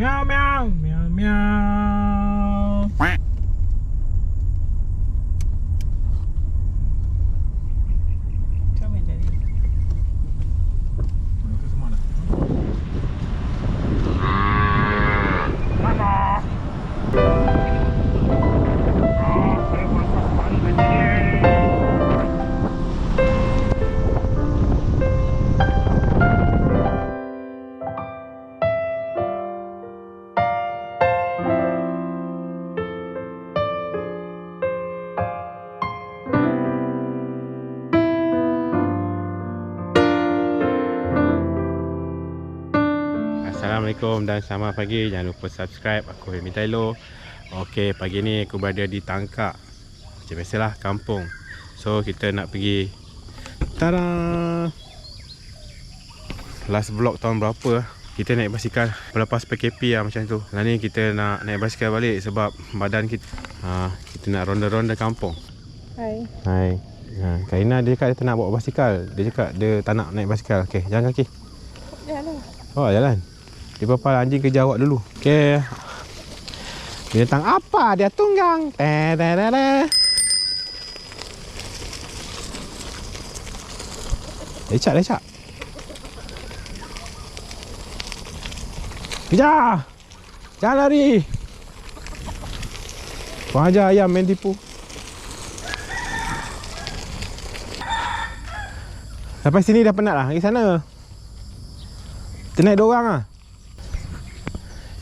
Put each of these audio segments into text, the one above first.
喵喵喵喵。Assalamualaikum dan selamat pagi. Jangan lupa subscribe. Aku Hilmi Tailo Okey pagi ni aku berada di Tangkak. Macam biasalah kampung. So kita nak pergi. Tada! Last vlog tahun berapa? Kita naik basikal Lepas PKP lah macam tu. Lah ni kita nak naik basikal balik Sebab badan kita ha, Kita nak ronda-ronda kampung. Hai. Hai. Ha, Karina dia cakap dia tak nak bawa basikal. Dia cakap dia tak nak naik basikal. Okey jalan kaki. Jalan. Oh jalan Dia papal anjing kerja awak dulu. Okay Binatang apa? Dia tunggang. Teh teh teh teh Lecak lecak Kejar. Jangan lari. Kau ajar ayam main tipu. Sampai sini dah penat lah. Pergi sana. Kita naik dua orang lah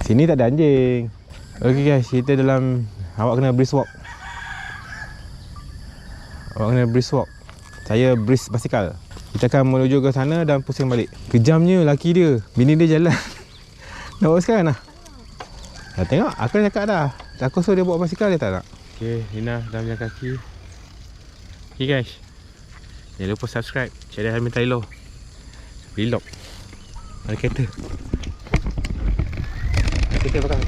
Sini tak ada anjing. Okay guys. Kita dalam Awak kena brisk walk. Awak kena brisk walk. Saya brisk basikal. Kita akan menuju ke sana Dan pusing balik. Kejamnya laki dia. Bini dia jalan. Nak bawa sekarang lah Dah tengok. Aku dah cakap dah. Aku suruh dia bawa basikal Dia tak nak. Okay Nina dah punya kaki. Okay guys. Jangan lupa subscribe. Channel Helmi Tailo Vlog ada kereta Kereta belakang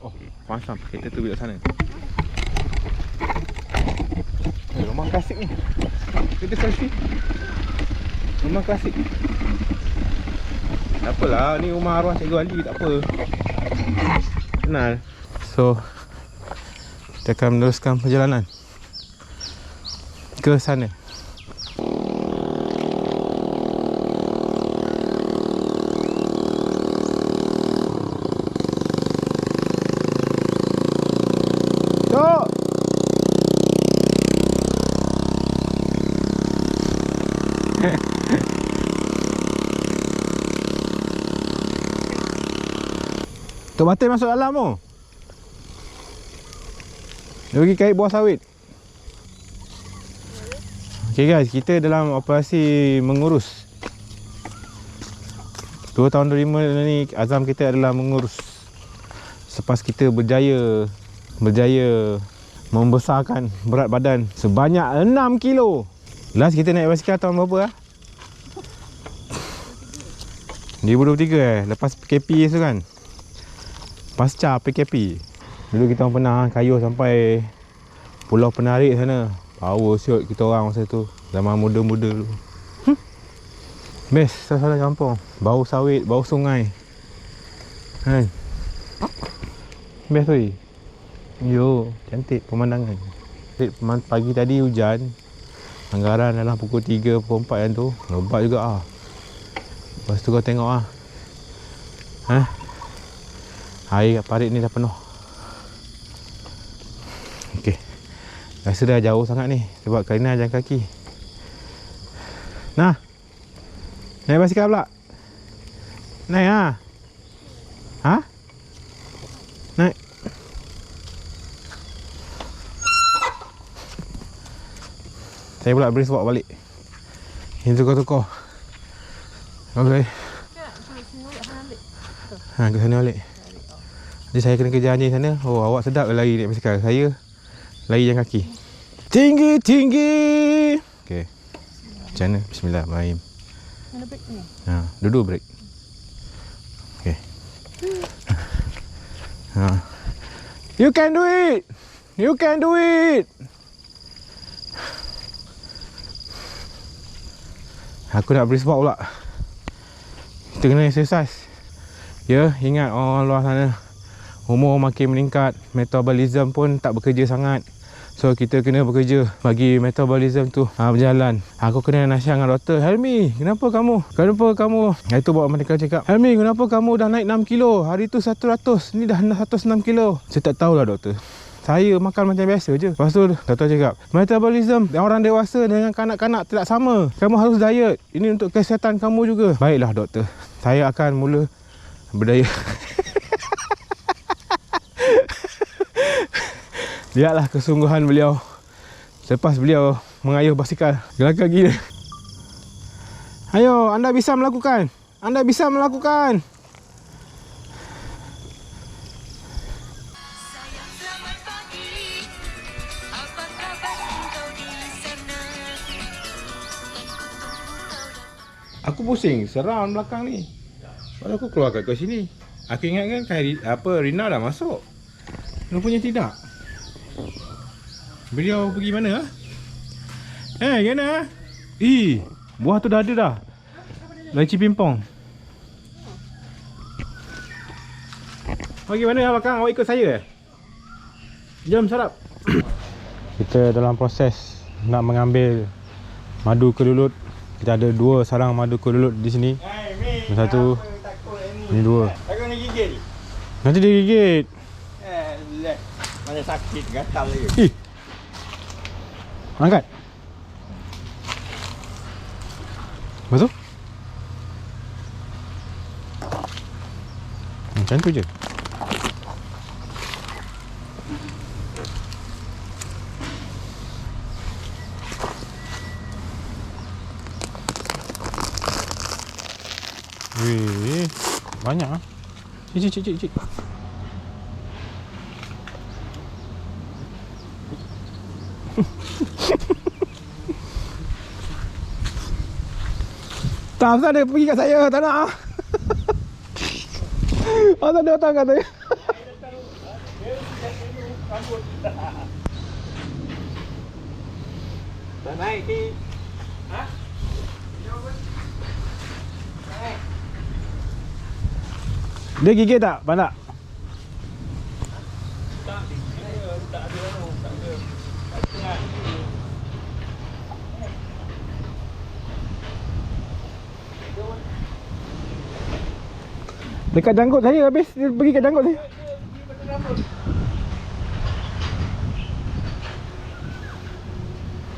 Oh Pasang kereta tu duduk sana. Eh, Rumah klasik ni. Kereta selfie. Rumah klasik. Tak apalah Ni rumah arwah Cikgu Ali Tak apa. Kenal. So Kita akan meneruskan perjalanan Ke sana Tok. Tok Batin masuk dalam tu. Dia pergi kait buah sawit. Okay guys, kita dalam operasi mengurus. Dua tahun dua lima ni azam kita adalah mengurus. Selepas kita berjaya berjaya membesarkan berat badan sebanyak 6 kilo. Last kita naik basikal tahun berapa ah? 2023 eh, lepas PKP tu kan. Pasca PKP. Dulu kita orang pernah kayuh sampai Pulau Penarik sana. Power siot kita orang masa tu. Zaman muda-muda dulu. Hmm. Best suasana kampung. Bau sawit, bau sungai. Kan? Best tu. Yo, cantik pemandangan. Pagi tadi hujan. Anggaran dalam pukul 3, pukul 4 yang tu. Lebat juga ah. Lepas tu kau tengok ah. Ha? Air kat parit ni dah penuh. Okey. Rasa dah jauh sangat ni sebab Karina jalan kaki. Nah. Naik basikal pula. Naik ah. Ha? Naik. Saya pula brisk walk balik. Ini tukar-tukar. Okey. Ha, ke sana balik. Jadi saya kena kejar anjing sana. Oh, awak sedap lari naik basikal. Saya lari jalan kaki. Tinggi, tinggi. Okey. Macam mana? Bismillahirrahmanirrahim. Mana break ni? Ha, duduk break. Okey. Ha. You can do it. You can do it. Aku nak brisk walk pula. Kita kena exercise. Ya, ingat orang luar sana. Umur makin meningkat, metabolism pun tak bekerja sangat. So kita kena bekerja bagi metabolism tu ha, berjalan. Aku kena nasihat dengan doktor. Helmi, kenapa kamu? Kenapa kamu? Itu bawa mereka cakap. Helmi, kenapa kamu dah naik 6 kilo? Hari tu 100, ni dah 106 kilo. Saya tak tahulah doktor. Saya makan macam biasa je. Lepas tu doktor cakap, metabolism orang dewasa dengan kanak-kanak tidak sama. Kamu harus diet. Ini untuk kesihatan kamu juga. Baiklah doktor. Saya akan mula berdaya. Lihatlah kesungguhan beliau. Selepas beliau mengayuh basikal Gelakar gila. Ayo anda bisa melakukan. Anda bisa melakukan. Aku pusing seram belakang ni. Baru aku keluar kat sini. Aku ingat kan apa Rina dah masuk. Rupanya tidak Beliau pergi mana ah? Eh, ah? Eh, buah tu dah ada dah Laci pimpong Pergi mana abang? Awak ikut saya eh? Jom sarap Kita dalam proses Nak mengambil Madu kelulut Kita ada dua sarang madu kelulut di sini Yang Satu Ini dua. Nanti dia gigit Eh, lek. Mana sakit gatal lagi. Ih Angkat. Masuk Macam tu je. Weh, banyak ah. Cik, cik, cik, cik, Tak pasal dia pergi kat saya, tak nak ah. Asal dia datang kat saya. Tak naik ni. Dia gigit tak? Banyak? Dekat janggut saya habis dia pergi kat janggut saya.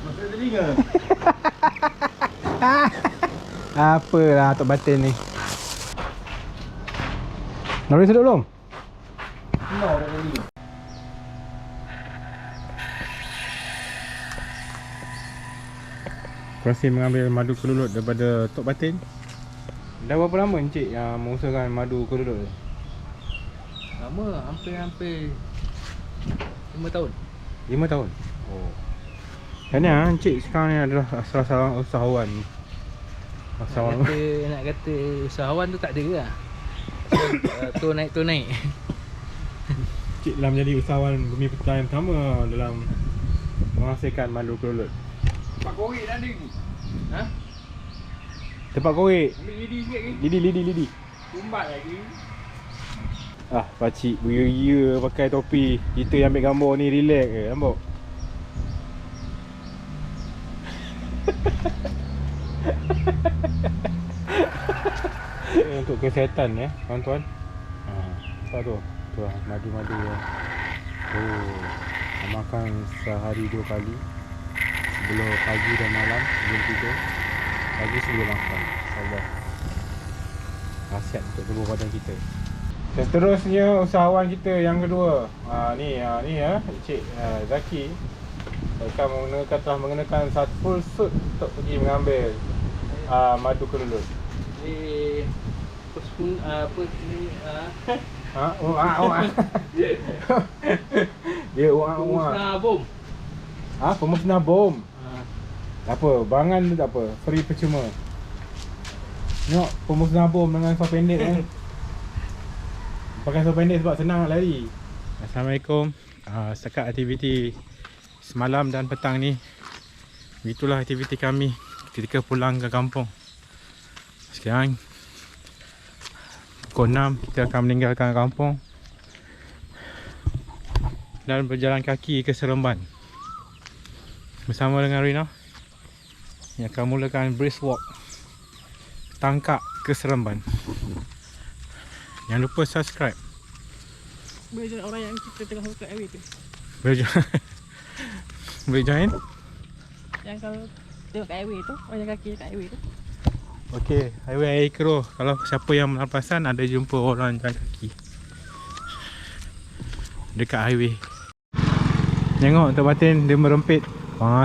Masuk telinga. Apalah Tok Batin ni. Nori sedap belum? Dah tadi. Proses mengambil madu kelulut daripada Tok Batin. Dah berapa lama encik yang mengusahakan madu kelulut ni? Lama, hampir-hampir 5 tahun. 5 tahun. Oh. Kan ya, encik sekarang ni adalah salah seorang usahawan. Nak Usahawan. kata, nak kata usahawan tu tak ada lah. So, uh, tu naik tu naik. Encik telah menjadi usahawan bumi putra yang pertama dalam menghasilkan madu kelulut. Pak korek dah ada ni. Ha? Tempat korek. Ambil lidi sikit ni. Lidi, lidi, lidi. Tumbat lagi. Ah, pakcik beria-ria pakai topi. Kita yang ambil gambar ni relax ke, nampak? Untuk kesihatan ya, tuan-tuan. Ha, apa tu? Tu lah, madu-madu ya. Oh, makan sehari dua kali. Sebelum pagi dan malam, sebelum tidur. Pagi sebelum makan. InsyaAllah. Khasiat untuk tubuh badan kita. Seterusnya usahawan kita yang kedua. Ha, ni ha, ni ya, Encik ha, Zaki akan menggunakan telah mengenakan satu full suit untuk pergi mengambil ha, madu kelulut. Ni apa spoon uh, apa ni uh, Ha, oh, ah, oh, ah. Dia oh, ah, oh, ah. musnah bom. Ha, pemusnah bom. Apa, barangan tu tak apa, free percuma. Tengok pemusnah bom dengan seluar pendek kan. Pakai seluar pendek sebab senang nak lari. Assalamualaikum. Uh, setakat aktiviti semalam dan petang ni Itulah aktiviti kami ketika pulang ke kampung Sekarang Pukul 6 kita akan meninggalkan kampung dan berjalan kaki ke Seremban bersama dengan Rina yang akan mulakan brisk walk tangkak ke Seremban jangan lupa subscribe Boleh join orang yang kita tengah kat highway tu. boleh join boleh join Yang kalau tengok kat highway tu, orang yang kaki kat highway tu. Okey, highway Air. Kalau siapa yang berpapasan ada jumpa orang jalan kaki. Dekat highway. Tengok Tok Batin dia merempit Pang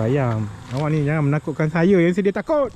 ayam. Awak ni jangan menakutkan saya yang sedia takut.